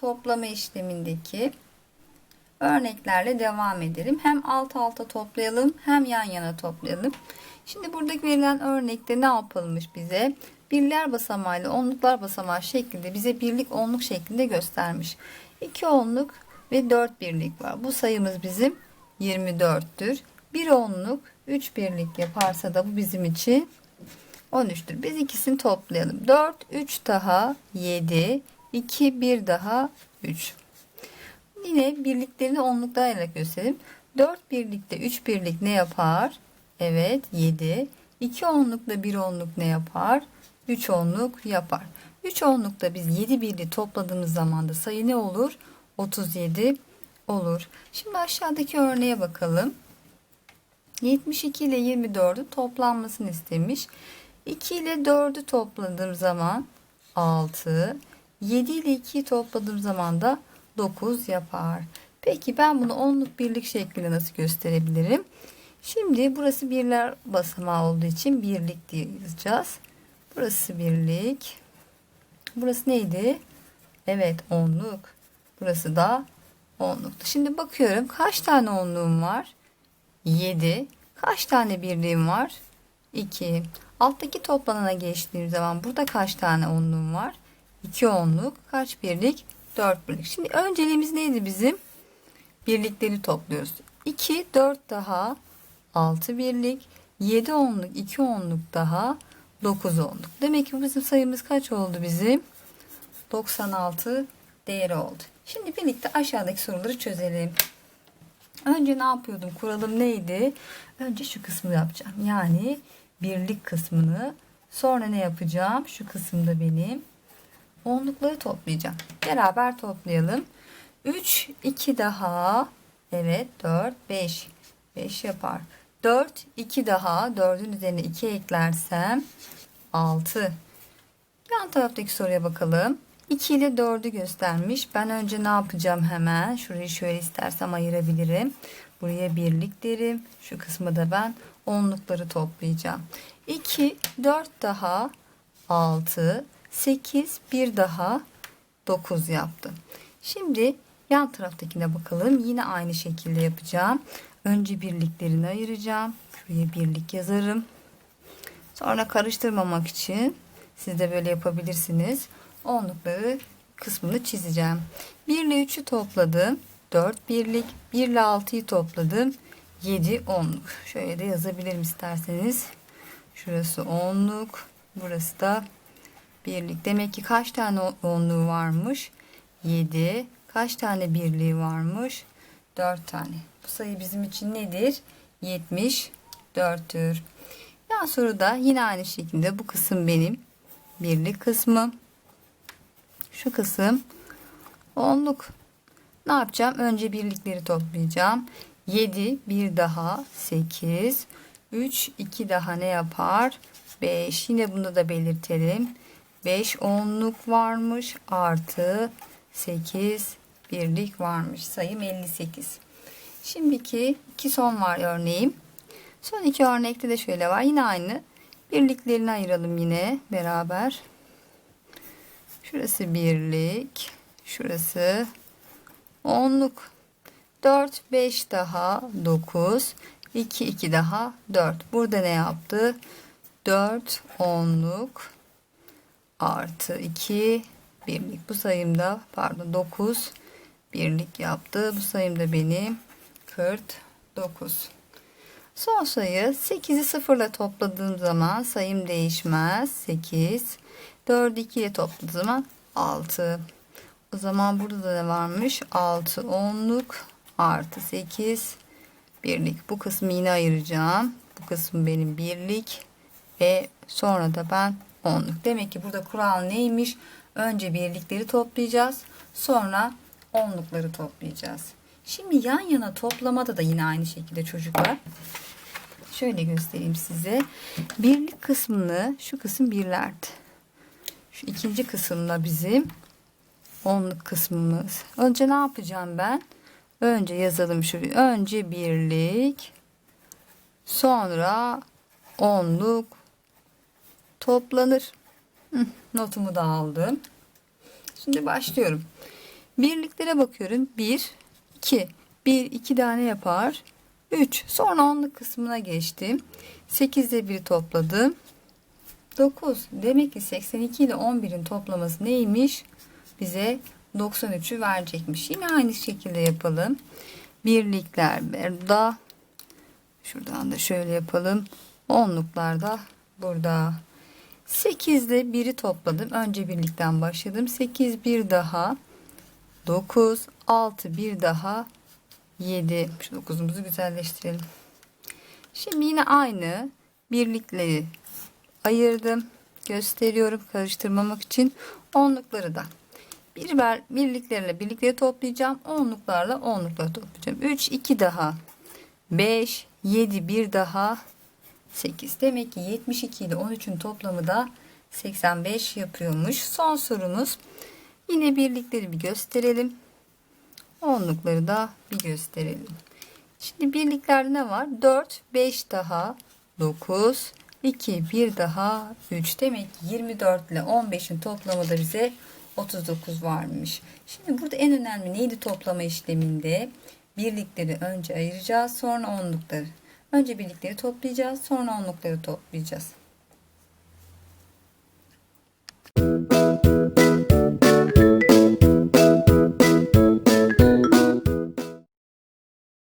toplama işlemindeki örneklerle devam edelim. Hem alt alta toplayalım hem yan yana toplayalım. Şimdi buradaki verilen örnekte ne yapılmış bize? Birler basamağıyla onluklar basamağı şeklinde bize birlik onluk şeklinde göstermiş. 2 onluk ve 4 birlik var. Bu sayımız bizim 24'tür. 1 onluk 3 birlik yaparsa da bu bizim için 13'tür. Biz ikisini toplayalım. 4, 3 daha 7, 2, 1 daha 3. Yine birliklerini onluklarla gösterelim. 4 birlikte 3 birlik ne yapar? Evet 7. 2 onlukla 1 onluk ne yapar? 3 onluk yapar. 3 onlukta biz 7 birliği topladığımız zaman da sayı ne olur? 37 olur. Şimdi aşağıdaki örneğe bakalım. 72 ile 24'ü toplanmasını istemiş. 2 ile 4'ü topladığım zaman 6. 7 ile 2'yi topladığım zaman da 9 yapar. Peki ben bunu onluk birlik şeklinde nasıl gösterebilirim? Şimdi burası birler basamağı olduğu için birlik diye yazacağız. Burası birlik. Burası neydi? Evet onluk. Burası da onluktu. Şimdi bakıyorum kaç tane onluğum var? 7. Kaç tane birliğim var? 2. Alttaki toplanana geçtiğim zaman burada kaç tane onluğum var? 2 onluk. Kaç birlik? 4 birlik. Şimdi önceliğimiz neydi bizim? Birlikleri topluyoruz. 2, 4 daha 6 birlik. 7 onluk, 2 onluk daha 9 onluk. Demek ki bizim sayımız kaç oldu bizim? 96 değeri oldu. Şimdi birlikte aşağıdaki soruları çözelim. Önce ne yapıyordum? Kuralım neydi? Önce şu kısmı yapacağım. Yani birlik kısmını. Sonra ne yapacağım? Şu kısımda benim onlukları toplayacağım. Beraber toplayalım. 3, 2 daha. Evet 4, 5. 5 yapar. 4, 2 daha. 4'ün üzerine 2 eklersem 6. Yan taraftaki soruya bakalım. 2 ile 4'ü göstermiş. Ben önce ne yapacağım hemen? Şurayı şöyle istersem ayırabilirim. Buraya birlik derim. Şu kısmı da ben onlukları toplayacağım. 2, 4 daha 6, 8, 1 daha 9 yaptım. Şimdi yan taraftakine bakalım. Yine aynı şekilde yapacağım. Önce birliklerini ayıracağım. Şuraya birlik yazarım. Sonra karıştırmamak için siz de böyle yapabilirsiniz. Onlukları kısmını çizeceğim. 1 ile 3'ü topladım. 4 birlik. 1 ile 6'yı topladım. 7 onluk. Şöyle de yazabilirim isterseniz. Şurası onluk. Burası da birlik. Demek ki kaç tane onluğu varmış? 7. Kaç tane birliği varmış? 4 tane. Bu sayı bizim için nedir? 74'tür. Yan soruda yine aynı şekilde bu kısım benim birlik kısmım. Şu kısım onluk. Ne yapacağım? Önce birlikleri toplayacağım. 7 bir daha 8 3 2 daha ne yapar? 5. Yine bunu da belirtelim. 5 onluk varmış artı 8 birlik varmış. Sayım 58. Şimdiki iki son var örneğim. Son iki örnekte de şöyle var. Yine aynı. Birliklerini ayıralım yine beraber. Şurası birlik. Şurası onluk. 4, 5 daha 9. 2, 2 daha 4. Burada ne yaptı? 4 onluk artı 2 birlik. Bu sayımda pardon 9 birlik yaptı. Bu sayımda benim 49. Son sayı 8'i 0 ile topladığım zaman sayım değişmez. 8. 4'ü 2 ile topladığım zaman 6. O zaman burada da ne varmış? 6 onluk artı 8 birlik. Bu kısmı yine ayıracağım. Bu kısım benim birlik ve sonra da ben onluk. Demek ki burada kural neymiş? Önce birlikleri toplayacağız. Sonra onlukları toplayacağız. Şimdi yan yana toplamada da yine aynı şekilde çocuklar. Şöyle göstereyim size. Birlik kısmını şu kısım birlerdi. Şu ikinci kısımda bizim onluk kısmımız. Önce ne yapacağım ben? Önce yazalım şuraya. Önce birlik sonra onluk toplanır. Notumu da aldım. Şimdi başlıyorum. Birliklere bakıyorum. 1, 2. 1, 2 tane yapar. 3. Sonra onluk kısmına geçtim. 8 ile 1 topladım. 9. Demek ki 82 ile 11'in toplaması neymiş? Bize 93'ü verecekmiş. Yine aynı şekilde yapalım. Birlikler burada. Şuradan da şöyle yapalım. Onluklar da burada. 8 ile 1'i topladım. Önce birlikten başladım. 8 bir daha 9 6 bir daha 7. Şu 9'umuzu güzelleştirelim. Şimdi yine aynı birlikleri ayırdım. Gösteriyorum karıştırmamak için. Onlukları da bir birliklerle birlikleri toplayacağım. Onluklarla onlukları toplayacağım. 3 2 daha 5 7 bir daha 8. Demek ki 72 ile 13'ün toplamı da 85 yapıyormuş. Son sorumuz. Yine birlikleri bir gösterelim. Onlukları da bir gösterelim. Şimdi birliklerde ne var? 4, 5 daha 9, 2, 1 daha 3. Demek ki 24 ile 15'in toplamı da bize 39 varmış. Şimdi burada en önemli neydi toplama işleminde? Birlikleri önce ayıracağız sonra onlukları. Önce birlikleri toplayacağız sonra onlukları toplayacağız.